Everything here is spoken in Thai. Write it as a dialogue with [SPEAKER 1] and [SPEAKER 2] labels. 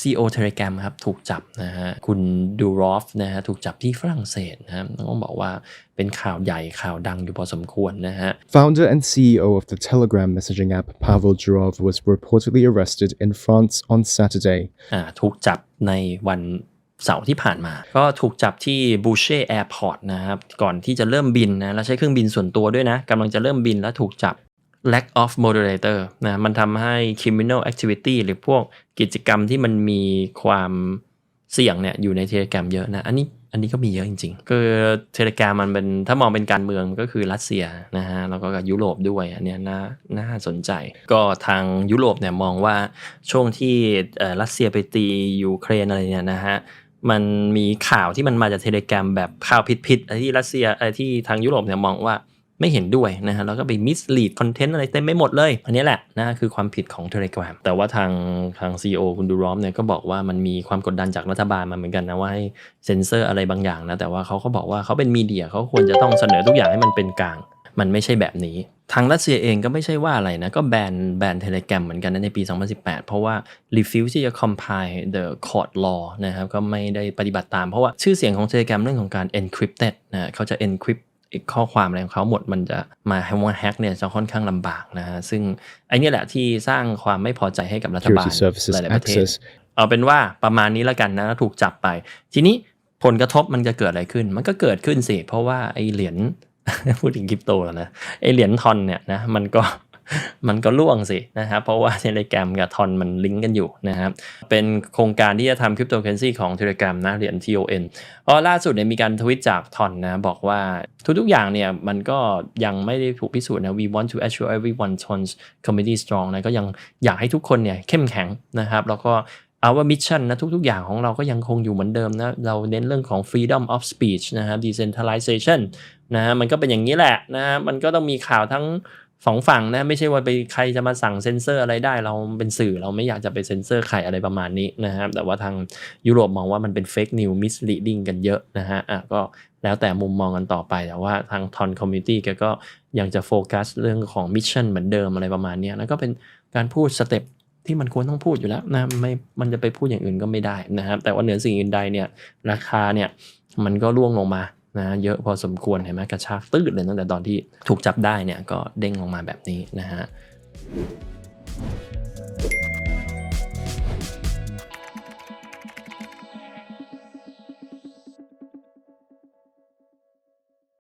[SPEAKER 1] CEO Telegram ครับถูกจับนะฮะคุณดูรอฟนะฮะถูกจับที่ฝรั่งเศสนะครับต้องบอกว่าเป็นข่าวใหญ่ข่าวดังอยู่พอสมควรนะฮะ
[SPEAKER 2] Founder and CEO of the Telegram messaging app Pavel Durov was reportedly arrested in France on Saturday.
[SPEAKER 1] อ่าถูกจับในวันเสาร์ที่ผ่านมา ก็ถูกจับที่บูเช่แอร์พอร์ตนะครับ ก่อนที่จะเริ่มบินนะ แล้วใช้เครื่องบินส่วนตัวด้วยนะกำลังจะเริ่มบินแล้วถูกจับ lack of moderator นะมันทำให้ criminal activity หรือพวกกิจกรรมที่มันมีความเสี่ยงเนี่ยอยู่ในเทเล gram เยอะนะ อันนี้อันนี้ก็มีเยอะจริงๆ คือเทเล gram มันเป็นถ้ามองเป็นการเมืองก็คือรัสเซียนะฮะแล้วก็กับยุโรปด้วยอันเนี้ยน่าน่าสนใจ ก็ทางยุโรปเนี่ยมองว่าช่วงที่รัสเซียไปตียูเครนอะไรเนี่ยนะฮะมันมีข่าวที่มันมาจากเทเล gram แบบข่าวผิดๆไอ้ที่รัสเซียไอ้ที่ทางยุโรปเนี่ยมองว่า ไม่เห็นด้วยนะฮะแล้วก็ไปมิสลีดคอนเทนต์อะไรเต็มไปหมดเลย อันนี้แหละนะคือความผิดของ Telegram แต่ว่าทางทาง CEO คุณดูรอมเนี่ยก็บอกว่ามันมีความกดดันจากรัฐบาลมาเหมือนกันนะว่าให้เซ็นเซอร์อะไรบางอย่างนะแต่ว่าเขาก็บอกว่าเขาเป็นมีเดียเขาควรจะต้องเสนอทุกอย่างให้มันเป็นกลาง มันไม่ใช่แบบนี้ทางรัสเซียเองก็ไม่ใช่ว่าอะไรนะ ก็แบนแบนเทเล gram เหมือนกันนะในปี 2018 เพราะว่า refuse ที่จะ compile the court law นะครับก็ไม่ได้ปฏิบัติตามเพราะว่าชื่อเสียงของ Telegram เรื่องของการ encrypted นะเขาจะ encrypt ข้อความอะไรของเขาหมดมันจะมาให้ว่าแฮกเนี่ยจะค่อนข้างลำบากนะฮะซึ่งไอ้นี่แหละที่สร้างความไม่พอใจให้กับรัฐบาล
[SPEAKER 2] Security Services
[SPEAKER 1] หลายๆประเทศ
[SPEAKER 2] access
[SPEAKER 1] เอาเป็นว่าประมาณนี้แล้วกันนะถูกจับไป ทีนี้ผลกระทบมันจะเกิดอะไรขึ้น มันก็เกิดขึ้นสิ เพราะว่าไอ้เหรียญพูดถึงคริปโตแล้วนะไอ้เหรียญทอนเนี่ยนะมันก็ มันก็ล่วงสินะครับเพราะว่า Telegram กับทอนมันลิงก์กันอยู่นะครับเป็นโครงการที่จะทำคริปโตเคอเรนซีของ Telegram นะเหรียญ TON เพราะล่าสุดเนี่ยมีการทวิตจากทอนนะบอกว่าทุกๆอย่างเนี่ยมันก็ยังไม่ได้ถูกพิสูจน์นะ we want to assure everyone tons community strong นะก็ยังอยากให้ทุกคนเนี่ยเข้มแข็งนะครับแล้วก็ our mission นะทุก ๆ อย่างของเราก็ยังคงอยู่เหมือนเดิมนะ เราเน้นเรื่องของ freedom of speech นะครับ decentralization นะฮะมันก็เป็นอย่างนี้แหละนะฮะมันก็ต้องมีข่าวทั้ง สองฝั่งนะไม่ใช่ว่าไปใครจะมาสั่งเซ็นเซอร์อะไรได้ เราเป็นสื่อเราไม่อยากจะไปเซ็นเซอร์ใครอะไรประมาณนี้นะครับแต่ว่าทางยุโรปมองว่ามันเป็น fake news misleading กันเยอะนะฮะอะก็แล้วแต่มุมมองกันต่อไปแต่ว่าทางทอนคอมมิ n ตี้แกก็ยังจะโฟกัสเรื่องของมิชชั่นเหมือนเดิมอะไรประมาณนี้แล้วก็เป็นการพูดสเต็ปที่มันควรต้องพูดอยู่แล้วนะไม่มันจะไปพูดอย่างอื่นก็ไม่ได้นะครับแต่ว่าเหนือสิ่งอื่นใดเนี่ยราคาเนี่ยมันก็ร่วงลงมา นะเยอะพอสมควรเห็นไหมกระชากตืดเลยตั้งแต่ตอนที่ถูกจับได้เนี่ยก็เด้งลงมาแบบนี้นะฮะ